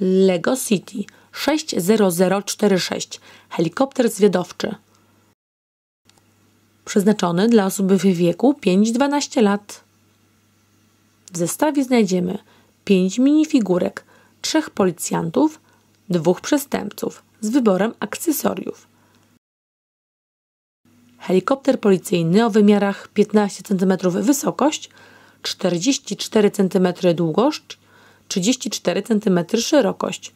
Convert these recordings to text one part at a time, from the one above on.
Lego City 60046 helikopter zwiadowczy przeznaczony dla osób w wieku 5-12 lat. W zestawie znajdziemy 5 minifigurek, 3 policjantów, dwóch przestępców z wyborem akcesoriów. Helikopter policyjny o wymiarach 15 cm wysokość, 44 cm długość, 34 cm szerokość,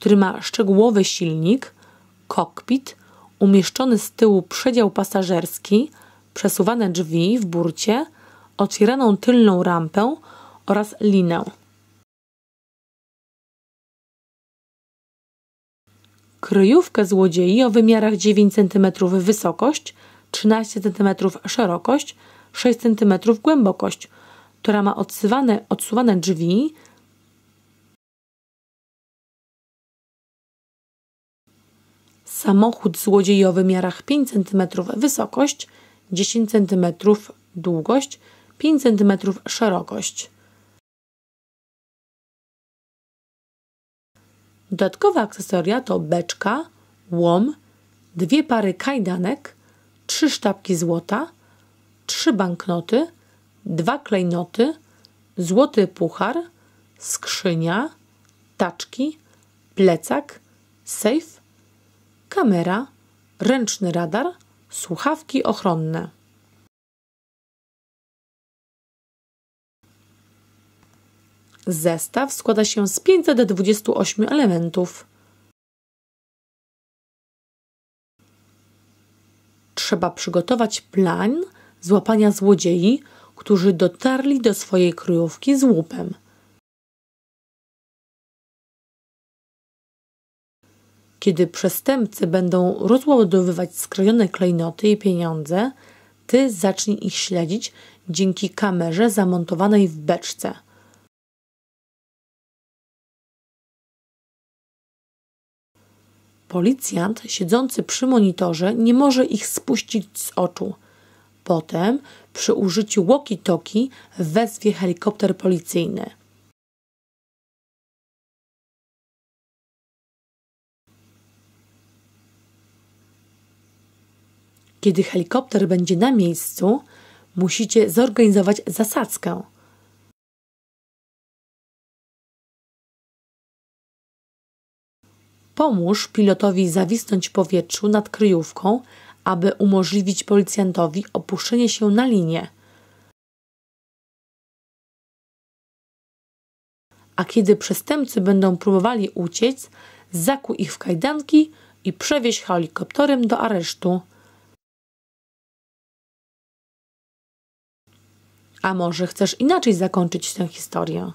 który ma szczegółowy silnik, kokpit, umieszczony z tyłu przedział pasażerski, przesuwane drzwi w burcie, otwieraną tylną rampę oraz linę. Kryjówkę złodziei o wymiarach 9 cm wysokość, 13 cm szerokość, 6 cm głębokość, która ma odsuwane, odsuwane drzwi, samochód złodziei o wymiarach 5 cm wysokość, 10 cm długość, 5 cm szerokość. Dodatkowe akcesoria to beczka, łom, dwie pary kajdanek, trzy sztabki złota, trzy banknoty, dwa klejnoty, złoty puchar, skrzynia, taczki, plecak, sejf, kamera, ręczny radar, słuchawki ochronne. Zestaw składa się z 528 elementów. Trzeba przygotować plan złapania złodziei, którzy dotarli do swojej kryjówki z łupem. Kiedy przestępcy będą rozładowywać skrojone klejnoty i pieniądze, ty zacznij ich śledzić dzięki kamerze zamontowanej w beczce. Policjant siedzący przy monitorze nie może ich spuścić z oczu. Potem, przy użyciu walkie-talkie, wezwie helikopter policyjny. Kiedy helikopter będzie na miejscu, musicie zorganizować zasadzkę. Pomóż pilotowi zawisnąć w powietrzu nad kryjówką, aby umożliwić policjantowi opuszczenie się na linię. A kiedy przestępcy będą próbowali uciec, zakuj ich w kajdanki i przewieź helikopterem do aresztu. A może chcesz inaczej zakończyć tę historię?